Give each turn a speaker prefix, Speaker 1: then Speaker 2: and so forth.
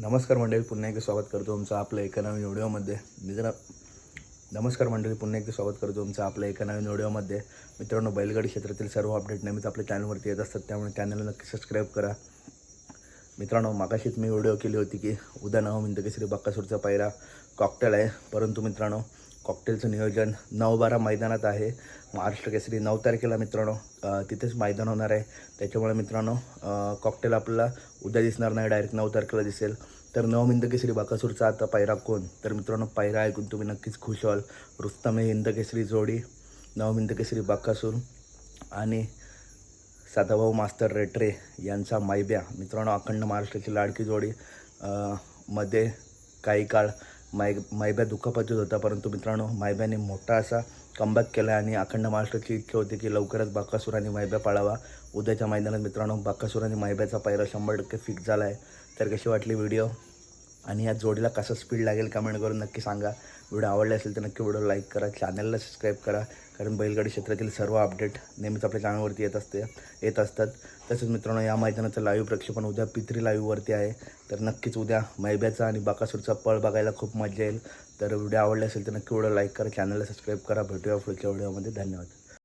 Speaker 1: नमस्कार मंडळी पुन्हा एकदा स्वागत करतो तुमचं आपल्या एका नवीन व्हिडिओमध्ये मित्र नमस्कार मंडळी पुन्हा एकदा स्वागत करतो तुमचं आपल्या एका नवीन व्हिडिओमध्ये मित्रांनो बैलगाडी क्षेत्रातील सर्व अपडेट नेहमीच आपल्या चॅनलवरती येत असतात त्यामुळे चॅनलला नक्की सबस्क्राईब करा. मित्रांनो मागाशीच मी व्हिडिओ केली होती की उद्या नऊ मिनटं केसरी बक्कासूरचा पायरा कॉकटेल आहे. परंतु मित्रांनो कॉकटेलचं नियोजन नऊ बारा मैदानात आहे. महाराष्ट्र केसरी नऊ तारखेला मित्रांनो तिथेच मैदान होणार आहे. त्याच्यामुळे मित्रांनो कॉकटेल आपल्याला उद्या दिसणार नाही डायरेक्ट नऊ तारखेला दिसेल. तर नऊ मिनटं केसरी बाकासूरचा आता पायरा कोण? तर मित्रांनो पायरा ऐकून तुम्ही नक्कीच खुश व्हाल. रुस्तमे हिंद केसरी जोडी नऊ केसरी बाकासूर आणि सदाभाऊ मास्तर रेट्रे यांचा मायब्या मित्रांनो अखंड महाराष्ट्राची लाडकी जोडी मध्ये काही काळ माय मायब्या दुखापतीत होता. परंतु मित्रांनो मायब्याने मोठा असा कमबॅक केला आणि अखंड महाराष्ट्राची इच्छा होती की लवकरच बाकासूर आणि मायब्या पाळावा. उद्याच्या मैदानात मित्रांनो बाकासूर आणि मायब्याचा पायरा शंभर टक्के फिक्स झाला आहे तर कशी वाटली व्हिडिओ आणि या जोडीला कसं स्पीड लागेल कमेंट करून नक्की सांगा. व्हिडिओ आवडला असेल तर नक्की व्हिडिओ लाईक करा. चॅनलला सबस्क्राईब करा. कारण बैलगाडी क्षेत्रातील सर्व अपडेट नेहमीच आपल्या चॅनलवरती येत असते येत असतात. तसेच मित्रांनो या मैदानाचं लाईव्ह प्रक्षेपण उद्या पित्री लाईव्हवरती आहे. तर नक्कीच उद्या मैब्याचा आणि बाकासूरचा पळ बघायला खूप मजा येईल. तर व्हिडिओ आवडला असेल तर नक्की व्हिडिओ लाईक करा. चॅनलला सबस्क्राईब करा. भेटूया पुढच्या व्हिडिओमध्ये. धन्यवाद.